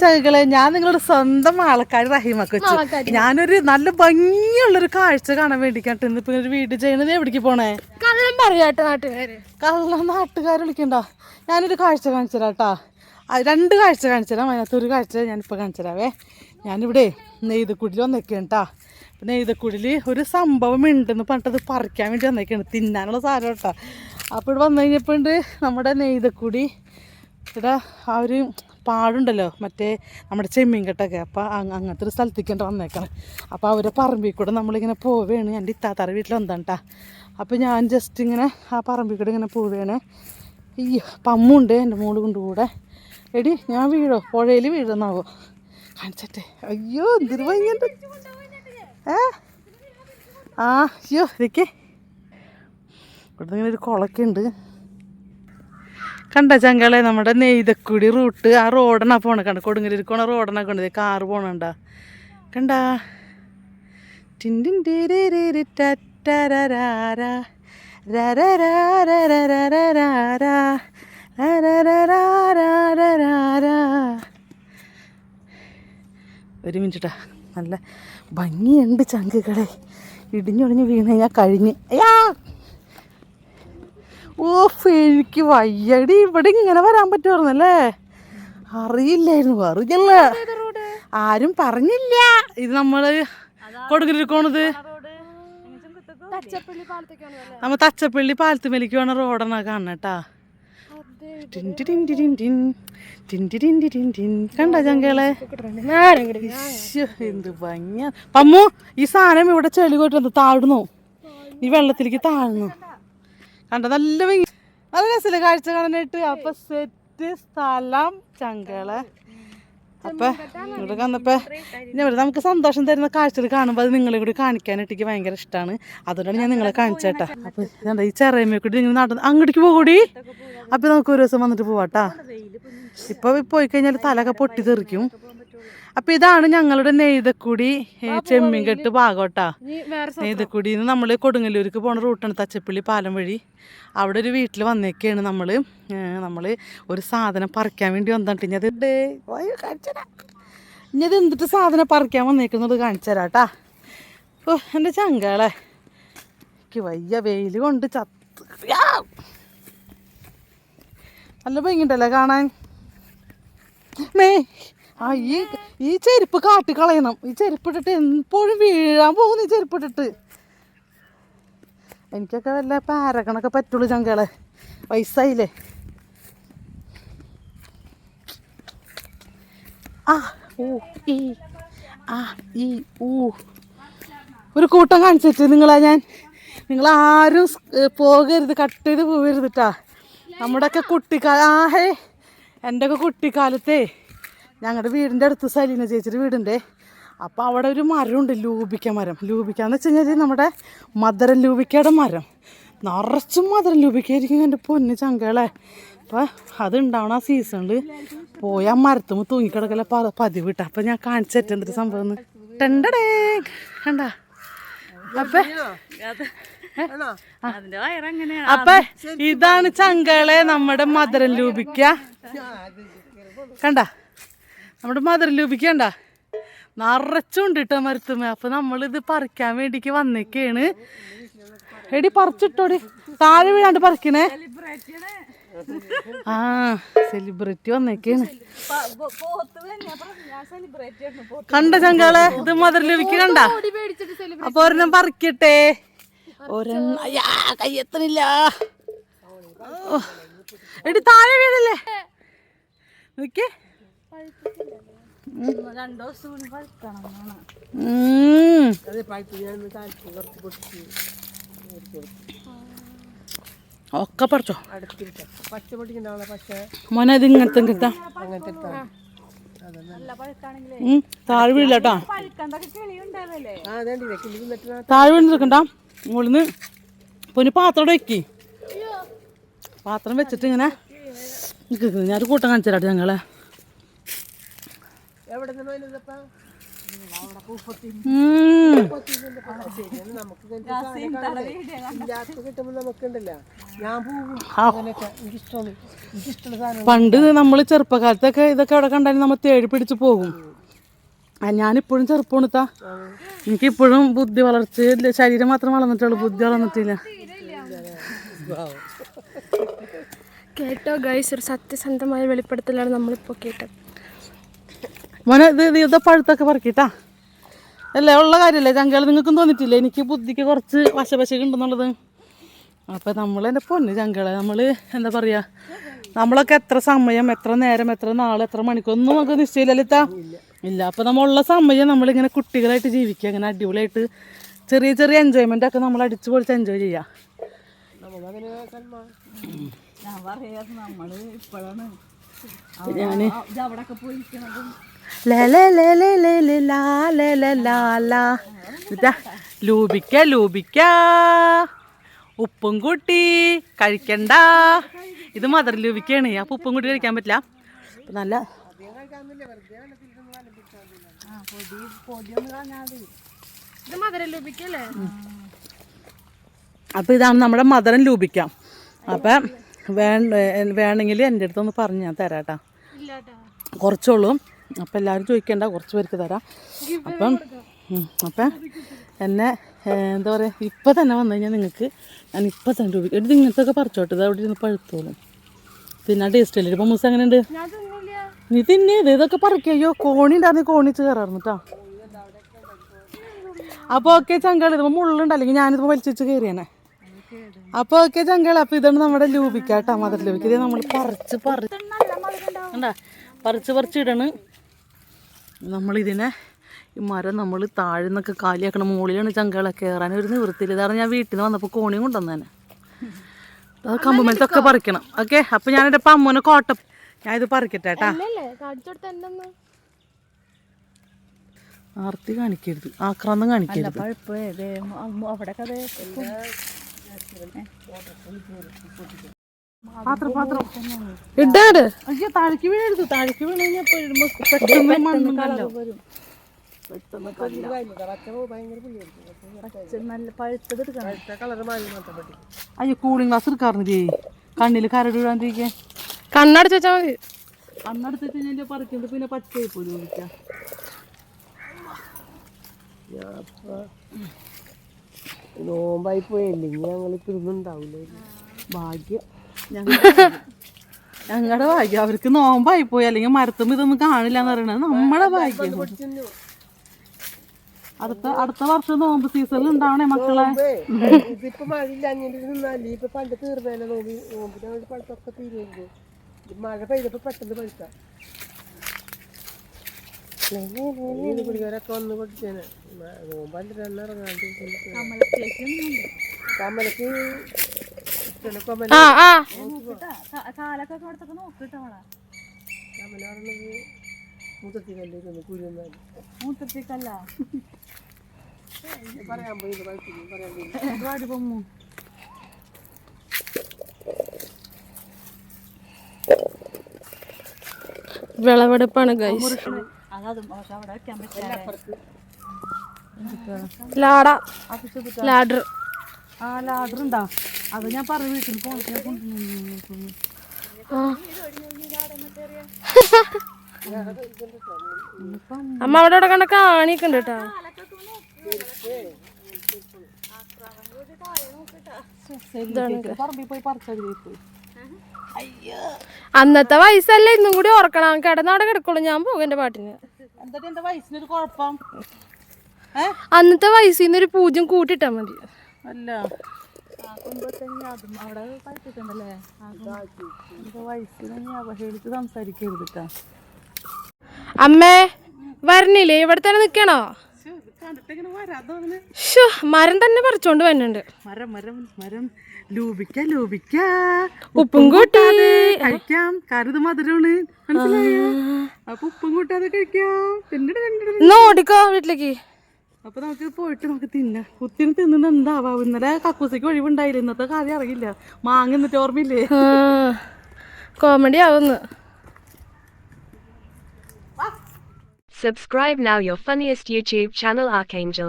ചകളെ ഞാൻ നിങ്ങളുടെ സ്വന്തം ആൾക്കാർ റഹീമൊക്കെ വെച്ചു ഞാനൊരു നല്ല ഭംഗിയുള്ളൊരു കാഴ്ച കാണാൻ വേണ്ടിക്കാട്ട് ഇന്നിപ്പോ ഒരു വീട് ചെയ്യണത് എവിടേക്ക് പോണേ? കള്ളം പറയാട്ടോ നാട്ടുകാര്. കള്ളം നാട്ടുകാർ വിളിക്കണ്ട. ഞാനൊരു കാഴ്ച കാണിച്ചു തരാം കേട്ടാ ആ, രണ്ട് കാഴ്ച കാണിച്ചു തരാം. അതിനകത്ത് ഒരു കാഴ്ച ഞാനിപ്പോൾ കാണിച്ചു തരാവേ. ഞാനിവിടെ നെയ്തക്കുടിയിൽ വന്നേക്കാണ് കേട്ടാ നെയ്തക്കുടിയിൽ ഒരു സംഭവം ഉണ്ടെന്ന് പറഞ്ഞിട്ട് അത് പറിക്കാൻ വേണ്ടി വന്നേക്കാണ്. തിന്നാനുള്ള സാധനം കേട്ടാ അപ്പോൾ ഇവിടെ വന്നു കഴിഞ്ഞപ്പോൾ ഉണ്ട് നമ്മുടെ നെയ്തക്കുടി. ഇവിടെ ആ ഒരു പാടുണ്ടല്ലോ. മറ്റേ നമ്മുടെ ചെമ്മീൻ കെട്ടൊക്കെ അപ്പോൾ അങ്ങനത്തെ ഒരു സ്ഥലത്തേക്കാണ് വന്നേക്കണം. അപ്പോൾ അവരെ പറമ്പിൽ കൂടെ നമ്മളിങ്ങനെ പോവുകയാണ് എന്റെ ഇത്താത്താറ വീട്ടിൽ വന്നതാണ് കേട്ടോ അപ്പോൾ ഞാൻ ജസ്റ്റ് ഇങ്ങനെ ആ പറമ്പിൽ കൂടെ ഇങ്ങനെ പോവുകയാണ് ഈ പമ്മുണ്ട് എന്റെ മോൾ കൊണ്ടുകൂടെ. എടി ഞാൻ വീഴോ? പുഴയിൽ വീഴുന്നാവോ? കാണിച്ചട്ടെ. അയ്യോ എന്തൊരു ഏ? ആ അയ്യോ ഇതൊക്കെ. ഇവിടെ ഇങ്ങനെ ഒരു കുളമൊക്കെ ഉണ്ട് കണ്ട ചങ്കളെ നമ്മുടെ നെയ്തക്കുടി റൂട്ട് ആ റോഡനാ പോണ കണ്ട കൊടുങ്ങല്ലൂർ പോണ റോഡനൊക്കെ ഉണ്ട് കാറ് പോണണ്ട കണ്ട. രരരാരരരരാരാ. ഒരു മിനിറ്റാ നല്ല ഭംഗിയുണ്ട് ചങ്കുകളെ ഇടിഞ്ഞൊടിഞ്ഞ് വീണ് കഴിഞ്ഞ് അയ്യാ ഓഫ് എനിക്ക് വയ്യടി. ഇവിടെ ഇങ്ങനെ വരാൻ പറ്റുമായിരുന്നല്ലേ? അറിയില്ലായിരുന്നു അറിഞ്ഞല്ല. ആരും പറഞ്ഞില്ല. ഇത് നമ്മൾ അല്ലേ നമ്മ തച്ചപ്പള്ളി പാലത്തുമേലേക്ക് വേണ റോഡാണ് കാണണട്ടാ ടിൻ ടിൻ ടിൻ ടിൻ. ടിൻ. ടിൻ ടിൻ ടിൻ. കണ്ട ചങ്കളെ? നേരം കിട്ടി ശ്ശോ, എന്ത് ഭംഗിയാ. പമ്മു ഈ സാധനം ഇവിടെ ചെളി പോയിട്ട് താഴ്ന്നു. ഈ വെള്ളത്തിലേക്ക് താഴ്ന്നു. കണ്ട? നല്ല നല്ല രസമില്ല കാഴ്ച കാണാനായിട്ട്? അപ്പൊ സെറ്റ് സ്ഥലം ചങ്കളെ. അപ്പൊ ഇവിടെ വന്നപ്പോ ഇവിടെ നമുക്ക് സന്തോഷം തരുന്ന കാഴ്ചകൾ കാണുമ്പോൾ അത് നിങ്ങളെ കൂടി കാണിക്കാനായിട്ട് എനിക്ക് ഭയങ്കര ഇഷ്ടമാണ് അതുകൊണ്ടാണ് ഞാൻ നിങ്ങളെ കാണിച്ചേട്ടാ. അപ്പൊ എന്താ ഈ ചെറിയമ്മയെ കൂടി നിങ്ങൾ നടന്ന് അങ്ങോട്ടേക്ക് പോകൂടി? അപ്പൊ നമുക്ക് ഒരു ദിവസം വന്നിട്ട് പോവാട്ടാ. ഇപ്പൊ പോയി കഴിഞ്ഞാൽ തലൊക്കെ പൊട്ടി തെറിക്കും. അപ്പൊ ഇതാണ് ഞങ്ങളുടെ നെയ്തക്കുടി. ചെമ്മീൻ കെട്ട് ഭാഗോട്ടാ. നെയ്തക്കുടിന്ന് നമ്മൾ കൊടുങ്ങല്ലൂർക്ക് പോണ റൂട്ടാണ് തച്ചപ്പള്ളി പാലം വഴി. അവിടെ ഒരു വീട്ടിൽ വന്നേക്കാണ് നമ്മൾ. നമ്മൾ ഒരു സാധനം പറിക്കാൻ വേണ്ടി വന്നിട്ട് ഇനി അത് ഇനി എന്തിട്ട് സാധനം പറിക്കാൻ വന്നേക്കുന്നത് കാണിച്ചു തരാട്ടാ ഓ എന്റെ ചങ്കളെ. എനിക്ക് വയ്യ വെയിൽ കൊണ്ട് ചത്ത്. നല്ല ഭംഗിയുണ്ടല്ലേ കാണാൻ? മേ ആ ഈ ഈ ചെരുപ്പ് കാട്ടി കളയണം. ഈ ചെരുപ്പിട്ടിട്ട് എപ്പോഴും വീഴാൻ പോകുന്നു ഈ ചെരുപ്പിട്ടിട്ട്. എനിക്കൊക്കെ വല്ല പാരക്കണൊക്കെ പറ്റുള്ളൂ ചങ്കളെ. വയസ്സായില്ലേ? ആ ഊ ഈ. ആ ഈ ഊ. ഒരു കൂട്ടം കാണിച്ചിട്ട് നിങ്ങളാ ഞാൻ. നിങ്ങൾ ആരും പോകരുത് കട്ട് ചെയ്ത് പോകരുത് കേട്ടാ നമ്മുടെയൊക്കെ കുട്ടിക്കാല ആ ഹേ എന്റെ ഒക്കെ കുട്ടിക്കാലത്തെ ഞങ്ങളുടെ വീടിന്റെ അടുത്ത് സലീന ചേച്ചിയുടെ വീടുണ്ട്. അപ്പോൾ അവിടെ ഒരു മരമുണ്ട് ലൂബിക്ക മരം. ലൂബിക്ക എന്ന് വെച്ച് കഴിഞ്ഞാൽ നമ്മുടെ മധുരം ലൂബിക്കയുടെ മരം. നിറച്ചും മധുരം ലൂബിക്കായിരിക്കും എന്റെ പൊന്ന് ചങ്കളെ. അപ്പോൾ അതുണ്ടാവണം ആ സീസണിൽ പോയി ആ മരത്തുമ്പ് തൂങ്ങിക്കിടക്കല പ പതിവ് കിട്ടാം അപ്പം ഞാൻ കാണിച്ചു എന്തൊരു സംഭവം ടെണ്ടടേ. കണ്ട? അപ്പൊ അപ്പൊ ഇതാണ് ചങ്കളെ നമ്മുടെ മധുരം ലൂപിക്ക കണ്ട? നമ്മുടെ മധുരം ലൂപിക്ക കണ്ട നിറച്ചുണ്ട് കേട്ടോ മരത്തുമ്മ. അപ്പൊ നമ്മളിത് പറിക്കാൻ വേണ്ടിക്ക് വന്നേക്കാണ്. എടി പറിച്ചിട്ടോടി. താഴെ വീഴാണ്ട് പറിക്കണേ. ആ സെലിബ്രിറ്റി വന്നേക്കാണ്. കണ്ട ചങ്കാളെ ഇത് മധുരം ലൂപിക്ക അപ്പൊ ഒരെണ്ണം പറിക്കട്ടെ. ഒരെണ്ണം കയ്യെത്തണില്ല. എടി താഴെ വീഴല്ലേ? നോക്കിയേ രണ്ടു ദിവസം കൂടി പഴുക്കണം ഉം. ഒക്കെ പറിച്ചോ? മോനെ ഇത് ഇങ്ങനത്തെ ഉം, താഴെ വീഴില്ല കേട്ടോ താഴെ വീണ് നിൽക്കണ്ട മുകളിന്ന് പൊന്നു പാത്രം വെക്കി. പാത്രം വെച്ചിട്ട് ഇങ്ങനെ ഞാൻ ഞാനൊരു കൂട്ടം കാണിച്ചു തരാട്ടെ ഞങ്ങളെ. പണ്ട് നമ്മൾ ചെറുപ്പകാലത്തൊക്കെ ഇതൊക്കെ അവിടെ കണ്ടാലും നമ്മൾ തേടി പിടിച്ച് പോകും. ആ, ഞാനിപ്പോഴും ചെറുപ്പമാണ് താ എനിക്കിപ്പോഴും ബുദ്ധി വളർച്ച ശരീരം മാത്രം വളർന്നിട്ടുള്ളൂ. ബുദ്ധി വളർന്നിട്ടില്ല. കേട്ടോ ഗൈസ് ഒരു സത്യസന്ധമായ വെളിപ്പെടുത്തലാണ് നമ്മളിപ്പോൾ കേട്ടത്. മോനെ ഇത് ഇത് പഴുത്തൊക്കെ പറക്കിട്ടാ. അല്ലേ ഉള്ള കാര്യമല്ലേ ചങ്കൾ നിങ്ങൾക്കും തോന്നിട്ടില്ലേ എനിക്ക് ബുദ്ധിക്ക് കുറച്ച് വശപശക ഉണ്ടെന്നുള്ളത്. അപ്പം നമ്മൾ എന്റെ പൊന്ന് ചങ്കളെ നമ്മൾ എന്താ പറയുക നമ്മളൊക്കെ എത്ര സമയം എത്ര നേരം എത്ര നാൾ എത്ര മണിക്കൂർ ഒന്നും നമുക്ക് നിശ്ചയില്ലല്ലോ ഇല്ല അപ്പം നമ്മളുള്ള സമയം നമ്മളിങ്ങനെ കുട്ടികളായിട്ട് ജീവിക്കുക അങ്ങനെ അടിപൊളിയായിട്ട് ചെറിയ ചെറിയ എൻജോയ്മെന്റ് ഒക്കെ നമ്മൾ അടിച്ചു പൊളിച്ച് എൻജോയ് ചെയ്യുക. ഞാൻ ലൂപിക്ക ലൂപിക്ക ഉപ്പും കൂട്ടി കഴിക്കണ്ട. ഇത് മദർ ലൂപിക്കാണ് അപ്പൊ ഉപ്പും കൂട്ടി കഴിക്കാൻ പറ്റില്ല. നല്ല അപ്പൊ ഇതാണ് നമ്മുടെ മദറൻ ലൂപിക്കാം അപ്പം വേണമെങ്കിൽ എന്റെ അടുത്തൊന്ന് പറഞ്ഞ് ഞാൻ തരാം കേട്ടോ കുറച്ചുള്ളൂ. അപ്പം എല്ലാവരും ചോദിക്കേണ്ട കുറച്ച് പേർക്ക് തരാം. അപ്പം അപ്പം എന്നെ എന്താ പറയുക ഇപ്പം തന്നെ വന്നു കഴിഞ്ഞാൽ നിങ്ങൾക്ക് ഞാൻ ഇപ്പം തന്നെ രൂപ എടുത്ത് ഇങ്ങനത്തെ ഒക്കെ പറിച്ചോട്ടെ ഇത് അവിടെ ഇരുന്ന് പഴുത്തോളും. പിന്നെ ടേസ്റ്റ് അല്ലേ? ഇപ്പം മൂസ് ഞാൻ തിന്നില്ല. നീ തിന്നെ ഇത് ഇതൊക്കെ പറിക്കുക അയ്യോ കോണി ഉണ്ടായിരുന്നു കോണി കയറായിരുന്നു കേട്ടോ അപ്പോൾ ഓക്കെ ചങ്കൾ ഇതിപ്പോൾ മുള്ളുണ്ട്. അല്ലെങ്കിൽ ഞാനിതിപ്പോൾ വലിച്ചു കയറിയാനെ. അപ്പോൾ ഓക്കെ ചങ്കൾ അപ്പോൾ ഇതാണ് നമ്മുടെ ലൂപിക്കാട്ടോ മധുര മദർ ലൂപിക്ക ഇത് നമ്മൾ പറിച്ച് പറിച്ച് കണ്ടാ? പറിച്ച് പറിച്ച് ഇടണ്. നമ്മളിതിനെ ഈ മരം നമ്മൾ താഴെ നിന്നൊക്കെ കാലിയാക്കണം മുകളിലാണ് ചങ്കകളെ കയറാൻ ഒരു നിവൃത്തിയിൽ ഇതാണ് ഞാൻ വീട്ടിൽ നിന്ന് വന്നപ്പോൾ കോണിയും കൊണ്ടുവന്നേനെ. അത് കമ്പുമലത്തൊക്കെ പറിക്കണം. ഓക്കെ അപ്പം ഞാൻ അപ്പം അമ്മൂനെ കോട്ടം. ഞാൻ ഇത് പറിക്കട്ടെ കേട്ടാ ആർത്തി കാണിക്കരുത് ആക്രാന്തം കാണിക്കരുത്. അവിടെ പാത്രം പാത്രം. ഇടാട്. അയ്യോ താഴേക്ക് വീഴരുത്. താഴേക്ക് വീണ് അയ്യോ കൂളിംഗ് ഗ്ലാസ് എടുക്കാറുണ്ട് കണ്ണിൽ കരട് വീഴാണ്ടിരിക്കാൻ കണ്ണടച്ച് വെച്ചാൽ മതി. ഞാൻ പറിക്കുന്നത് പിന്നെ പച്ചയായി പോയി ചോദിക്കാം നോമ്പായി പോയല്ലേ? ഞങ്ങൾ തിന്നുണ്ടാവില്ല ഭാഗ്യം. ഞങ്ങളുടെ ഭാഗ്യം. അവർക്ക് നോമ്പായി പോയി അല്ലെങ്കിൽ മരത്തും ഇതൊന്നും കാണില്ല എന്ന് പറയണത് നമ്മുടെ ഭാഗ്യം. അടുത്ത അടുത്ത വർഷം നോമ്പ് സീസണിൽ ഉണ്ടാവണേ മക്കളെ. ഇതിപ്പോ മഴ ഇല്ലാഞ്ഞിട്ട് നിന്നാൽ ഇപ്പൊ പണ്ട് നോമ്പി. പഴുത്തൊക്കെ മഴ പെയ്തപ്പോ പെട്ടെന്ന് കുടിക്കാരൊക്കെ വന്ന് പഠിച്ചേനെ. കമലക്ക് ആ ആ. വിളവെടുപ്പാണ് ഗൈസ് ലാഡ പക്ഷെ അവിടെ വെക്കാൻ പറ്റില്ല. ലാട ലാഡർ. ആ ലാഡർ ഉണ്ടാ അത് ഞാൻ പറഞ്ഞു വീട്ടിൽ പോകുന്നു അമ്മ അവിടെ അവിടെ കണ്ട കാണിക്കുണ്ട് കേട്ടാ. അന്നത്തെ വയസ്സല്ല ഇന്നും കൂടി ഓർക്കണം. കിടന്നവിടെ കിടക്കുള്ളൂ. ഞാൻ പോകും എന്റെ പാട്ടിന്. അന്നത്തെ വയസ്സിനൊരു പൂജ്യം കൂട്ടിട്ടാ മതി. അല്ല. അവിടെ പഴുത്തിട്ടുണ്ടല്ലേ എന്റെ വയസ്സിനെ നീ അവഹേളിച്ച് സംസാരിക്കരുത് കേട്ടാ അമ്മേ വരണില്ലേ? ഇവിടെ തന്നെ നിക്കണോ മരം തന്നെ പറിച്ചോണ്ട് വരുന്നുണ്ട്. മരം മരം മരം. ലൂപിക്ക ലൂപിക്ക ഉപ്പും കൂട്ടി. കഴിക്കാം. കരുത് മധുരമാണ്. മനസ്സിലായോ? അപ്പൊ ഉപ്പും കൂട്ടാതെ കഴിക്കാം. ഓടിക്കോ വീട്ടിലേക്ക്. അപ്പൊ നമുക്ക് പോയിട്ട് നമുക്ക് തിന്നാം. കുത്തിന് തിന്നുന്ന എന്താവാ? ഇന്നലെ കക്കൂസിക്ക് ഒഴിവുണ്ടായില്ല? ഇന്നത്തെ കാര്യം അറിയില്ല. മാങ്ങ എന്നിട്ട് ഓർമ്മയില്ലേ? കോമഡി ആവുന്നു. Subscribe now your funniest YouTube channel Archangel.